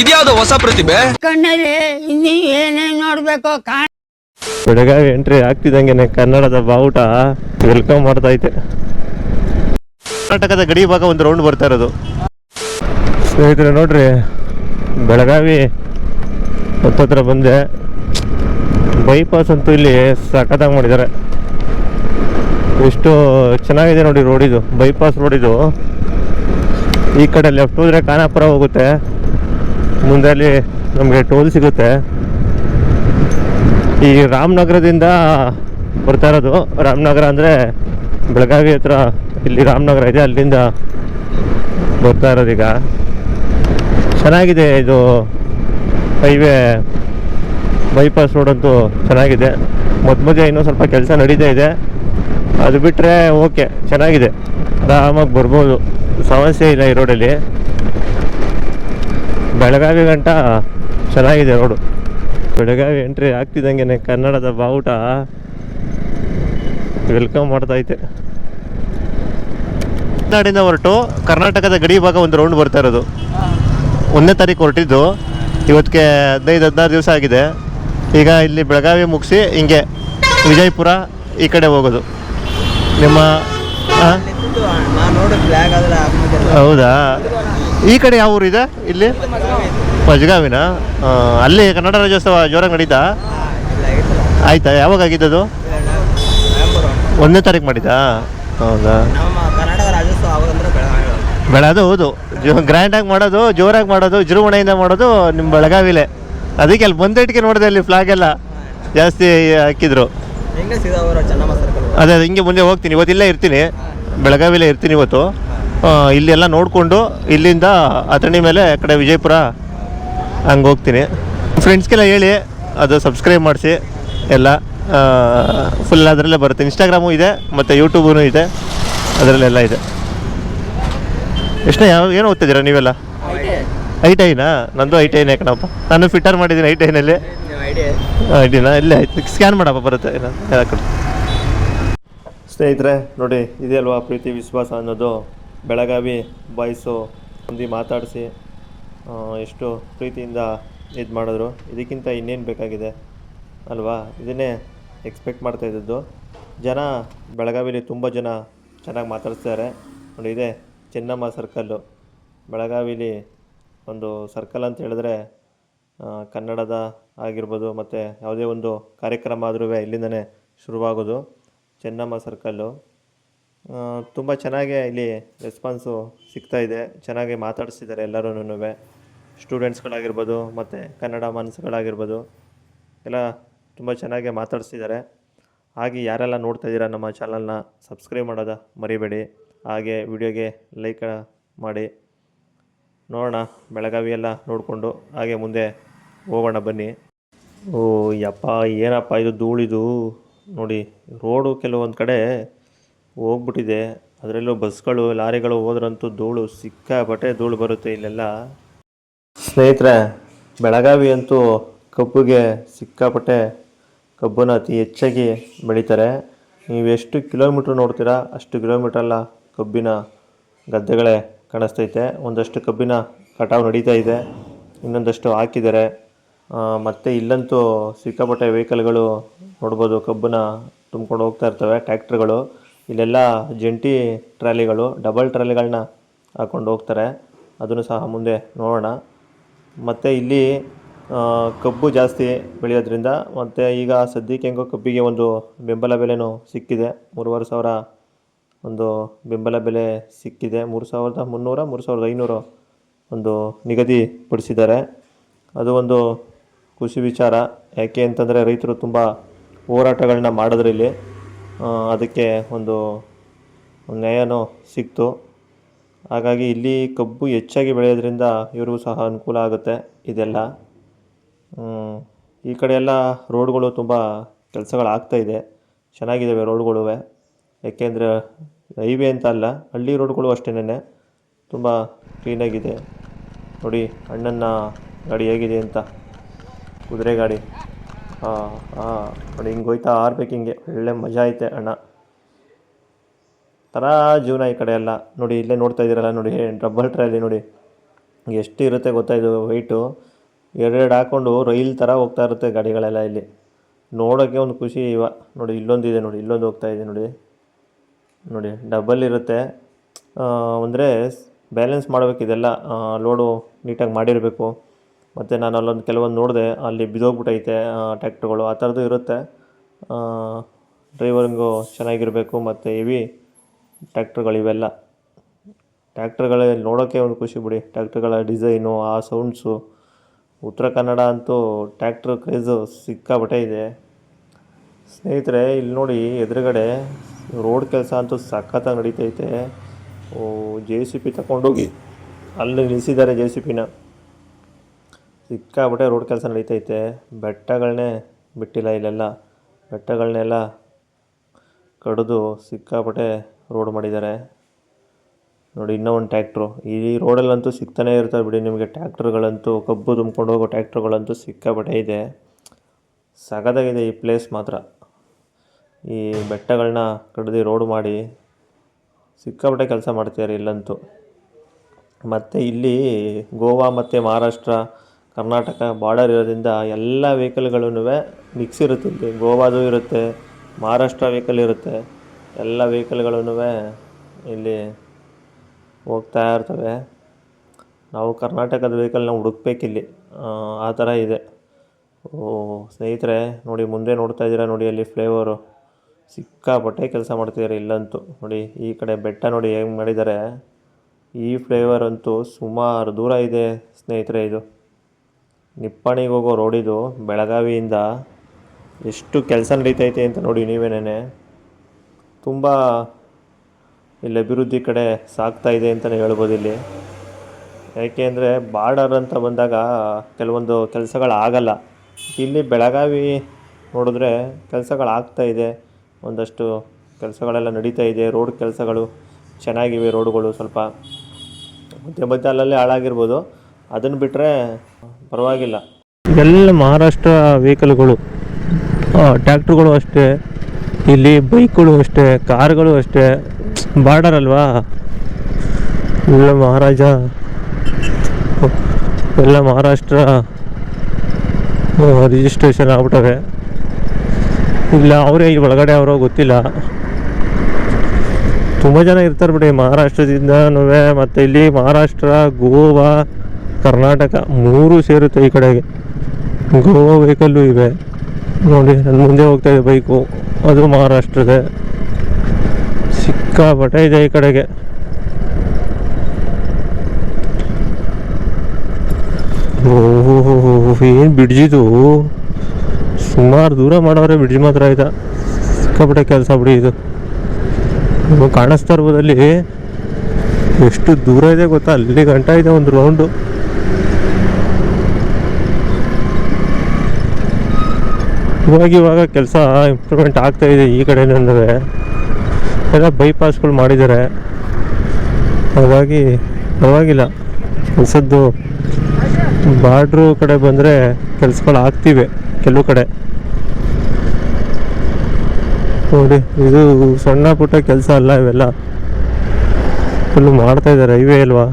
ಇದ್ಯಾವ್ದೋ ಹೊಸ ಪ್ರತಿಭೆ? ಕಣ್ಣಲ್ಲಿ ಇನ್ನೂ ಏನೇನ್ ನೋಡ್ಬೇಕು ಕಾಣ ಬೆಳಗಾವಿ ಎಂಟ್ರಿ ಆಗ್ತಿದಂಗೆನೆ ಕನ್ನಡದ ಬಾವುಟ ವೆಲ್ಕಮ್ ಮಾಡ್ತಾ ಐತೆ. ಕರ್ನಾಟಕದ ಗಡಿ ಭಾಗ ಒಂದು ರೌಂಡ್ ಬರ್ತಾ ಇರೋದು. ಸ್ನೇಹಿತರೆ ನೋಡ್ರಿ ಬೆಳಗಾವಿ ಹತ್ತತ್ರ ಬಂದೆ. ಬೈಪಾಸ್ ಅಂತೂ ಇಲ್ಲಿ ಸಖತ್ತಾಗಿ ಮಾಡಿದ್ದಾರೆ. ಎಷ್ಟು ಚೆನ್ನಾಗಿದೆ ನೋಡಿ ರೋಡಿದು ಇದು ಬೈಪಾಸ್ ರೋಡಿದು. ಇದು ಈ ಕಡೆ ಲೆಫ್ಟ್ ಹೋದ್ರೆ ಖಾನಾಪುರ ಹೋಗುತ್ತೆ. ಮುಂದೆ ಅಲ್ಲಿ ನಮಗೆ ಟೋಲ್ ಸಿಗುತ್ತೆ. ಈ ರಾಮನಗರದಿಂದ ಬರ್ತಾ ಇರೋದು. ರಾಮನಗರ ಅಂದರೆ ಬೆಳಗಾವಿ ಹತ್ರ ಇಲ್ಲಿ ರಾಮನಗರ ಇದೆ, ಅಲ್ಲಿಂದ ಬರ್ತಾ ಇರೋದೀಗ ಚೆನ್ನಾಗಿದೆ ಇದು ಹೈವೇ ಬೈಪಾಸ್ ರೋಡ್ ಅಂತೂ ಚೆನ್ನಾಗಿದೆ. ಮಧ್ಯ ಮಧ್ಯೆ ಇನ್ನೂ ಸ್ವಲ್ಪ ಕೆಲಸ ನಡೀತಾ ಇದೆ. ಅದು ಬಿಟ್ಟರೆ ಓಕೆ, ಚೆನ್ನಾಗಿದೆ. ಆರಾಮಾಗಿ ಬರ್ಬೋದು. ಸಮಸ್ಯೆ ಇಲ್ಲ ಈ ರೋಡಲ್ಲಿ ಬೆಳಗಾವಿ ಗಂಟ ಚೆನ್ನಾಗಿದೆ ರೋಡು. ಬೆಳಗಾವಿ ಎಂಟ್ರಿ ಆಗ್ತಿದ್ದಂಗೆ ಕನ್ನಡದ ಬಾವುಟ ವೆಲ್ಕಮ್ ಮಾಡ್ತಾ ಐತೆ. ನಾಡಿಂದ ಹೊರಟು ಕರ್ನಾಟಕದ ಗಡಿ ಭಾಗ ಒಂದು ರೌಂಡ್ ಬರ್ತಾ ಇರೋದು. ಒಂದನೇ ತಾರೀಕು ಹೊರಟಿದ್ದು. ಇವತ್ತಿಗೆ ಹದಿನೈದು ಹದಿನಾರು ದಿವಸ ಆಗಿದೆ. ಈಗ ಇಲ್ಲಿ ಬೆಳಗಾವಿ ಮುಗಿಸಿ ಹಿಂಗೆ ವಿಜಯಪುರ ಈ ಕಡೆ ಹೋಗೋದು. ನಿಮ್ಮ ಆ? ಹೌದಾ? ಈ ಕಡೆ ಯಾವ ಊರಿದೆ ಇಲ್ಲಿ? ಮಜ್ಗಾವಿನ? ಅಲ್ಲಿ ಕನ್ನಡ ರಾಜ್ಯೋತ್ಸವ ಜೋರಾಗಿ ನಡೀತಾ? ಆಯ್ತಾ? ಯಾವಾಗ ಆಗಿದ್ದದು? ಒಂದನೇ ತಾರೀಕು ಮಾಡಿದ್ದಾ? ಹೌದಾ? ಬೆಳೆದು ಹೌದು. ಗ್ರ್ಯಾಂಡಾಗಿ ಮಾಡೋದು ಜೋರಾಗಿ ಮಾಡೋದು ವಿಜೃಂಭಣೆಯಿಂದ ಮಾಡೋದು ನಿಮ್ಮ ಬೆಳಗಾವಿಲೇ. ಅದಕ್ಕೆ ಅಲ್ಲಿ ಬಂದಿಟ್ಟಿಗೆ ನೋಡಿದೆ ಅಲ್ಲಿ ಫ್ಲಾಗ್ ಎಲ್ಲ ಜಾಸ್ತಿ ಹಾಕಿದ್ರು. ಅದೇ ಅದೇ ಹಿಂಗೆ ಮುಂದೆ ಹೋಗ್ತೀನಿ. ಇವತ್ತಿಲ್ಲೇ ಇರ್ತೀನಿ. ಬೆಳಗಾವಿಲೇ ಇರ್ತೀನಿ ಇವತ್ತು. ಇಲ್ಲೆಲ್ಲ ನೋಡಿಕೊಂಡು ಇಲ್ಲಿಂದ ಅಥಣಿ ಮೇಲೆ ಆ ಕಡೆ ವಿಜಯಪುರ ಹಂಗೆ ಹೋಗ್ತೀನಿ ಫ್ರೆಂಡ್ಸ್ಗೆಲ್ಲ ಹೇಳಿ, ಅದು ಸಬ್ಸ್ಕ್ರೈಬ್ ಮಾಡಿಸಿ, ಎಲ್ಲ ಫುಲ್ ಅದರಲ್ಲೇ ಬರುತ್ತೆ. ಇನ್ಸ್ಟಾಗ್ರಾಮು ಇದೆ, ಮತ್ತು ಯೂಟ್ಯೂಬೂ ಇದೆ, ಅದರಲ್ಲೆಲ್ಲ ಇದೆ. ಎಷ್ಟೇ ಯಾವ, ಏನು ಓದ್ತಿದ್ದೀರಾ ನೀವೆಲ್ಲ? ಐ ಟೈನಾ ನಂದು ಐ ಟೈನೇ ಕಣಪ್ಪ. ನಾನು ಫಿಟ್ಟರ್ ಮಾಡಿದ್ದೀನಿ ಐ ಟೈನಲ್ಲಿ ಐ ಟಿನಾ ಇಲ್ಲೇ ಆಯ್ತು. ಸ್ಕ್ಯಾನ್ ಮಾಡಪ್ಪ, ಬರುತ್ತೆ. ಸ್ನೇಹಿತರೆ, ನೋಡಿ ಇದೆ ಅಲ್ವಾ ಪ್ರೀತಿ, ವಿಶ್ವಾಸ ಅನ್ನೋದು? ಬೆಳಗಾವಿ ಬಾಯ್ಸು ಮಂದಿ ಮಾತಾಡಿಸಿ ಎಷ್ಟು ಪ್ರೀತಿಯಿಂದ ಇದು ಮಾಡಿದ್ರು. ಇದಕ್ಕಿಂತ ಇನ್ನೇನು ಬೇಕಾಗಿದೆ ಅಲ್ವಾ? ಇದನ್ನೇ ಎಕ್ಸ್ಪೆಕ್ಟ್ ಮಾಡ್ತಾ ಇದ್ದದ್ದು. ಜನ ಬೆಳಗಾವಿಲಿ ತುಂಬ ಜನ ಚೆನ್ನಾಗಿ ಮಾತಾಡ್ತಿದ್ದಾರೆ ನೋಡಿ, ಇದೆ ಚೆನ್ನಮ್ಮ ಸರ್ಕಲ್ಲು ಬೆಳಗಾವಿಲಿ ಒಂದು ಸರ್ಕಲ್ ಅಂತ ಹೇಳಿದ್ರೆ ಕನ್ನಡದ ಆಗಿರ್ಬೋದು, ಮತ್ತು ಯಾವುದೇ ಒಂದು ಕಾರ್ಯಕ್ರಮ ಆದ್ರೂ ಇಲ್ಲಿಂದನೇ ಶುರುವಾಗೋದು ಚೆನ್ನಮ್ಮ ಸರ್ಕಲ್ಲು ತುಂಬ ಚೆನ್ನಾಗಿ ಇಲ್ಲಿ ರೆಸ್ಪಾನ್ಸು ಸಿಗ್ತಾ ಇದೆ. ಚೆನ್ನಾಗಿ ಮಾತಾಡಿಸ್ತಿದ್ದಾರೆ ಎಲ್ಲರೂನು ಸ್ಟೂಡೆಂಟ್ಸ್ಗಳಾಗಿರ್ಬೋದು ಮತ್ತು ಕನ್ನಡ ಮನಸ್ಸುಗಳಾಗಿರ್ಬೋದು, ಎಲ್ಲ ತುಂಬ ಚೆನ್ನಾಗೆ ಮಾತಾಡಿಸ್ತಿದ್ದಾರೆ ಹಾಗೆ ಯಾರೆಲ್ಲ ನೋಡ್ತಾ ಇದ್ದೀರಾ ನಮ್ಮ ಚಾನಲ್ನ ಸಬ್ಸ್ಕ್ರೈಬ್ ಮಾಡೋದ ಮರಿಬೇಡಿ. ಹಾಗೆ ವಿಡಿಯೋಗೆ ಲೈಕ್ ಮಾಡಿ. ನೋಡೋಣ, ಬೆಳಗಾವಿ ಎಲ್ಲ ನೋಡಿಕೊಂಡು ಹಾಗೆ ಮುಂದೆ ಹೋಗೋಣ ಬನ್ನಿ. ಓ, ಯಪ್ಪ, ಏನಪ್ಪ ಇದು ಧೂಳಿದು. ನೋಡಿ ರೋಡು ಕೆಲವೊಂದು ಕಡೆ ಹೋಗ್ಬಿಟ್ಟಿದೆ. ಅದರಲ್ಲೂ ಬಸ್ಗಳು, ಲಾರಿಗಳು ಹೋದ್ರಂತೂ ಧೂಳು ಸಿಕ್ಕಾಪಟ್ಟೆ ಧೂಳು ಬರುತ್ತೆ ಇಲ್ಲೆಲ್ಲ. ಸ್ನೇಹಿತರೆ, ಬೆಳಗಾವಿ ಅಂತೂ ಕಬ್ಬಿಗೆ ಸಿಕ್ಕಾಪಟ್ಟೆ ಕಬ್ಬನ್ನು ಅತಿ ಹೆಚ್ಚಾಗಿ ಬೆಳೀತಾರೆ. ನೀವು ಎಷ್ಟು ಕಿಲೋಮೀಟ್ರ್ ನೋಡ್ತೀರಾ ಅಷ್ಟು ಕಿಲೋಮೀಟ್ರೆಲ್ಲ ಕಬ್ಬಿನ ಗದ್ದೆಗಳೇ ಕಾಣಿಸ್ತೈತೆ. ಒಂದಷ್ಟು ಕಬ್ಬಿನ ಕಟಾವು ನಡೀತಾ ಇದೆ. ಇನ್ನೊಂದಷ್ಟು ಹಾಕಿದ್ದಾರೆ. ಮತ್ತು ಇಲ್ಲಂತೂ ಸಿಕ್ಕಾಪಟ್ಟೆ ವೆಹಿಕಲ್ಗಳು ನೋಡ್ಬೋದು ಕಬ್ಬನ್ನ ತುಂಬ್ಕೊಂಡು ಹೋಗ್ತಾ ಇರ್ತವೆ ಟ್ಯಾಕ್ಟ್ರುಗಳು ಇಲ್ಲೆಲ್ಲ ಜಂಟಿ ಟ್ರಾಲಿಗಳು ಡಬಲ್ ಟ್ರಾಲಿಗಳನ್ನ ಹಾಕೊಂಡು ಹೋಗ್ತಾರೆ. ಅದನ್ನು ಸಹ ಮುಂದೆ ನೋಡೋಣ. ಮತ್ತು ಇಲ್ಲಿ ಕಬ್ಬು ಜಾಸ್ತಿ ಬೆಳೆಯೋದ್ರಿಂದ ಮತ್ತು ಈಗ ಸದ್ಯಕ್ಕೆ ಹೆಂಗೋ ಕಬ್ಬಿಗೆ ಒಂದು ಬೆಂಬಲ ಬೆಲೆನೂ ಸಿಕ್ಕಿದೆ. ಮೂರುವರೆ ಸಾವಿರ ಒಂದು ಬೆಂಬಲ ಬೆಲೆ ಸಿಕ್ಕಿದೆ. ಮೂರು ಸಾವಿರದ ಮುನ್ನೂರ ಮೂರು ಸಾವಿರದ ಐನೂರು ಒಂದು ನಿಗದಿಪಡಿಸಿದ್ದಾರೆ ಅದು ಒಂದು ಖುಷಿ ವಿಚಾರ. ಯಾಕೆ ಅಂತಂದರೆ ರೈತರು ತುಂಬ ಹೋರಾಟಗಳನ್ನ ಮಾಡಿದ್ರು ಇಲ್ಲಿ ಆ, ಅದಕ್ಕೆ ಒಂದು ನ್ಯಾಯನೂ ಸಿಕ್ತು. ಹಾಗಾಗಿ ಇಲ್ಲಿ ಕಬ್ಬು ಹೆಚ್ಚಾಗಿ ಬೆಳೆಯೋದ್ರಿಂದ ಇವ್ರಿಗೂ ಸಹ ಅನುಕೂಲ ಆಗುತ್ತೆ ಇದೆಲ್ಲ. ಈ ಕಡೆ ಎಲ್ಲ ರೋಡ್ಗಳು ತುಂಬ ಕೆಲಸಗಳು ಇದೆ. ಚೆನ್ನಾಗಿದ್ದಾವೆ ರೋಡ್ಗಳು ಯಾಕೆಂದರೆ ಹೈವೇ ಅಂತ ಅಲ್ಲ, ಹಳ್ಳಿ ರೋಡ್ಗಳು ಅಷ್ಟೇನೆ ತುಂಬ ಕ್ಲೀನಾಗಿದೆ. ನೋಡಿ ಅಣ್ಣನ ಗಾಡಿ ಹೇಗಿದೆ ಅಂತ. ಕುದುರೆ ಗಾಡಿ. ಹಾಂ ಹಾಂ ನೋಡಿ ಹಿಂಗೆ ಹೋಯ್ತಾ ಆರ್ಬೇಕು ಹಿಂಗೆ. ಒಳ್ಳೆ ಮಜಾ ಐತೆ ಅಣ್ಣ. ಥರ ಜೀವನ ಈ ಕಡೆ ಎಲ್ಲ. ನೋಡಿ, ಇಲ್ಲೇ ನೋಡ್ತಾ ಇದ್ದೀರಲ್ಲ, ನೋಡಿ ಡಬ್ಬಲ್ ಟ್ರೈಲಿ ನೋಡಿ. ಎಷ್ಟು ಇರುತ್ತೆ ಗೊತ್ತಾ ಇದು ವೆಯ್ಟು ಎರಡೆರಡು ಹಾಕ್ಕೊಂಡು ರೈಲ್ ಥರ ಹೋಗ್ತಾ ಇರುತ್ತೆ ಗಾಡಿಗಳೆಲ್ಲ ಇಲ್ಲಿ. ನೋಡೋಕ್ಕೆ ಒಂದು ಖುಷಿ ಇವ. ನೋಡಿ, ಇಲ್ಲೊಂದಿದೆ ನೋಡಿ, ಇಲ್ಲೊಂದು ಹೋಗ್ತಾ ಇದೆ ನೋಡಿ. ನೋಡಿ ಡಬಲ್ ಇರುತ್ತೆ. ಅಂದರೆ ಬ್ಯಾಲೆನ್ಸ್ ಮಾಡಬೇಕು ಇದೆಲ್ಲ. ಲೋಡು ನೀಟಾಗಿ ಮಾಡಿರಬೇಕು. ಮತ್ತು ನಾನು ಅಲ್ಲೊಂದು ಕೆಲವೊಂದು ನೋಡಿದೆ, ಅಲ್ಲಿ ಬಿದ್ದೋಗ್ಬಿಟ್ಟೈತೆ ಟ್ಯಾಕ್ಟ್ರುಗಳು ಆ ಥರದ್ದು ಇರುತ್ತೆ. ಡ್ರೈವರಿಂಗು ಚೆನ್ನಾಗಿರಬೇಕು, ಮತ್ತು ಹೆವಿ ಟ್ಯಾಕ್ಟ್ರುಗಳು ಇವೆಲ್ಲ ಟ್ಯಾಕ್ಟ್ರುಗಳ ನೋಡೋಕ್ಕೆ ಒಂದು ಖುಷಿ ಬಿಡಿ. ಟ್ಯಾಕ್ಟ್ರುಗಳ ಡಿಸೈನು, ಆ ಸೌಂಡ್ಸು, ಉತ್ತರ ಕನ್ನಡ ಅಂತೂ ಟ್ಯಾಕ್ಟ್ರ್ ಕ್ರೇಜು ಸಿಕ್ಕಾಬಟ್ಟೆ ಇದೆ. ಸ್ನೇಹಿತರೆ, ಇಲ್ಲಿ ನೋಡಿ ಎದುರುಗಡೆ ರೋಡ್ ಕೆಲಸ ಅಂತೂ ಸಖತ್ತಾಗಿ ನಡೀತೈತೆ. ಓ, ಜೆ ಸಿ ಪಿ ತಗೊಂಡೋಗಿ, ಅಲ್ಲಿ ನಿಲ್ಲಿಸಿದ್ದಾರೆ ಜೆ ಸಿ ಪಿನ ಸಿಕ್ಕಾಬಟ್ಟೆ ರೋಡ್ ಕೆಲಸ ನಡೀತೈತೆ. ಬೆಟ್ಟಗಳನ್ನೇ ಬಿಟ್ಟಿಲ್ಲ ಇಲ್ಲೆಲ್ಲ. ಬೆಟ್ಟಗಳನ್ನೆಲ್ಲ ಕಡಿದು ಸಿಕ್ಕಾಪಟ್ಟೆ ರೋಡ್ ಮಾಡಿದ್ದಾರೆ ನೋಡಿ, ಇನ್ನೂ ಒಂದು ಟ್ಯಾಕ್ಟ್ರು ಈ ರೋಡಲ್ಲಂತೂ ಸಿಗ್ತಾನೆ ಇರ್ತವೆ ಬಿಡಿ ನಿಮಗೆ. ಟ್ಯಾಕ್ಟ್ರುಗಳಂತೂ ಕಬ್ಬು ತುಂಬ್ಕೊಂಡು ಹೋಗೋ ಟ್ಯಾಕ್ಟ್ರುಗಳಂತೂ ಸಿಕ್ಕಾಪಟ್ಟೆ ಇದೆ. ಸಗದಾಗಿದೆ ಈ ಪ್ಲೇಸ್ ಮಾತ್ರ. ಈ ಬೆಟ್ಟಗಳನ್ನ ಕಡ್ದು ರೋಡ್ ಮಾಡಿ ಸಿಕ್ಕಾಪಟ್ಟೆ ಕೆಲಸ ಮಾಡ್ತಿದ್ದಾರೆ ಇಲ್ಲಂತೂ. ಮತ್ತು ಇಲ್ಲಿ ಗೋವಾ ಮತ್ತು ಮಹಾರಾಷ್ಟ್ರ ಕರ್ನಾಟಕ ಬಾರ್ಡರ್ ಇರೋದ್ರಿಂದ ಎಲ್ಲ ವೆಹಿಕಲ್ಗಳೂ ಮಿಕ್ಸ್ ಇರುತ್ತೆ ಇಲ್ಲಿ ಗೋವಾದು ಇರುತ್ತೆ, ಮಹಾರಾಷ್ಟ್ರ ವೆಹಿಕಲ್ ಇರುತ್ತೆ. ಎಲ್ಲ ವೆಹಿಕಲ್ಗಳೂ ಇಲ್ಲಿ ಹೋಗ್ತಾ ಇರ್ತವೆ. ನಾವು ಕರ್ನಾಟಕದ ವೆಹಿಕಲ್ನ ಹುಡುಕ್ಬೇಕಿಲ್ಲಿ. ಆ ಥರ ಇದೆ. ಓ, ಸ್ನೇಹಿತರೆ, ನೋಡಿ ಮುಂದೆ ನೋಡ್ತಾ ಇದ್ದೀರಾ ನೋಡಿ ಅಲ್ಲಿ ಫ್ಲೇವರು ಸಿಕ್ಕಾಪಟ್ಟೆ ಕೆಲಸ ಮಾಡ್ತಿದ್ದಾರೆ ಇಲ್ಲಂತೂ. ನೋಡಿ ಈ ಕಡೆ ಬೆಟ್ಟ ನೋಡಿ ಹೆಂಗೆ ಮಾಡಿದ್ದಾರೆ. ಈ ಫ್ಲೇವರ್ ಅಂತೂ ಸುಮಾರು ದೂರ ಇದೆ ಸ್ನೇಹಿತರೆ ಇದು. ನಿಪ್ಪಾಣಿಗೆ ಹೋಗೋ ರೋಡಿದು ಬೆಳಗಾವಿಯಿಂದ ಎಷ್ಟು ಕೆಲಸ ನಡೀತೈತೆ ಅಂತ ನೋಡಿ ನೀವೇನೇ ತುಂಬ ಇಲ್ಲಿ ಅಭಿವೃದ್ಧಿ ಕಡೆ ಸಾಗ್ತಾ ಇದೆ ಅಂತಲೇ ಹೇಳ್ಬೋದು ಇಲ್ಲಿ. ಯಾಕೆ ಅಂದರೆ ಬಾರ್ಡರ್ ಅಂತ ಬಂದಾಗ ಕೆಲವೊಂದು ಕೆಲಸಗಳಾಗಲ್ಲ. ಇಲ್ಲಿ ಬೆಳಗಾವಿ ನೋಡಿದ್ರೆ ಕೆಲಸಗಳಾಗ್ತಾ ಇದೆ. ಒಂದಷ್ಟು ಕೆಲಸಗಳೆಲ್ಲ ನಡೀತಾ ಇದೆ. ರೋಡ್ ಕೆಲಸಗಳು ಚೆನ್ನಾಗಿವೆ, ರೋಡುಗಳು ಸ್ವಲ್ಪ ಮಧ್ಯ ಮಧ್ಯ ಅಲ್ಲಲ್ಲೇ ಹಾಳಾಗಿರ್ಬೋದು. ಅದನ್ನು ಬಿಟ್ಟರೆ ಪರವಾಗಿಲ್ಲ. ಎಲ್ಲ ಮಹಾರಾಷ್ಟ್ರ ವೆಹಿಕಲ್ಗಳು ಟ್ಯಾಕ್ಟ್ರುಗಳು ಅಷ್ಟೇ, ಇಲ್ಲಿ ಬೈಕ್ಗಳು ಅಷ್ಟೇ, ಕಾರ್ಗಳು ಅಷ್ಟೇ, ಬಾರ್ಡರ್ ಅಲ್ವಾ? ಎಲ್ಲ ಮಹಾರಾಜ, ಎಲ್ಲ ಮಹಾರಾಷ್ಟ್ರ ರಿಜಿಸ್ಟ್ರೇಷನ್ ಆಗ್ಬಿಟ್ಟವೆ. ಇಲ್ಲ, ಅವರೇ ಈ ಒಳಗಡೆ ಅವರೋ ಗೊತ್ತಿಲ್ಲ. ತುಂಬ ಜನ ಇರ್ತಾರೆ ಬಿಡಿ ಮಹಾರಾಷ್ಟ್ರದಿಂದನೂ ಮತ್ತು ಇಲ್ಲಿ ಮಹಾರಾಷ್ಟ್ರ, ಗೋವಾ ಕರ್ನಾಟಕ ಮೂರು ಸೇರುತ್ತೆ ಈ ಕಡೆಗೆ. ಗೋವಾ ವೆಹಿಕಲ್ಲು ಇವೆ. ನೋಡಿ ನನ್ನ ಮುಂದೆ ಹೋಗ್ತಾ ಇದೆ ಬೈಕು. ಅದು ಮಹಾರಾಷ್ಟ್ರದ ಸಿಕ್ಕಾಪಟ್ಟೆ ಇದೆ ಈ ಕಡೆಗೆ. ಏನು ಬಿಡ್ಜಿದು ಸುಮಾರು ದೂರ ಮಾಡೋರೆ ಬಿಡ್ಜಿ ಮಾತ್ರ ಆಯ್ತಾ. ಸಿಕ್ಕಾಪಟ್ಟೆ ಕೆಲಸ ಬಿಡಿ ಇದು. ಕಾಣಿಸ್ತಾ ಇರ್ಬೋದಲ್ಲಿ ಎಷ್ಟು ದೂರ ಇದೆ ಗೊತ್ತಾ? ಅಲ್ಲಿ ಗಂಟ ಇದೆ ಒಂದು ರೌಂಡು ಇವಾಗ ಇವಾಗ ಕೆಲಸ ಇಂಪ್ರೂವ್ಮೆಂಟ್ ಆಗ್ತಾ ಇದೆ ಈ ಕಡೆ ಅಂದರೆ. ಎಲ್ಲ ಬೈಪಾಸ್ಗಳು ಮಾಡಿದ್ದಾರೆ. ಹಾಗಾಗಿ ಪರವಾಗಿಲ್ಲ. ಕೆಲಸದ್ದು ಬಾರ್ಡ್ರು ಕಡೆ ಬಂದರೆ ಕೆಲಸಗಳು ಆಗ್ತಿವೆ ಕೆಲವು ಕಡೆ. ನೋಡಿ, ಇದು ಸಣ್ಣ ಪುಟ್ಟ ಕೆಲಸ ಅಲ್ಲ ಇವೆಲ್ಲ. ಫುಲ್ಲು ಮಾಡ್ತಾ ಇದ್ದಾರೆ ಹೈವೇ ಅಲ್ವಾ?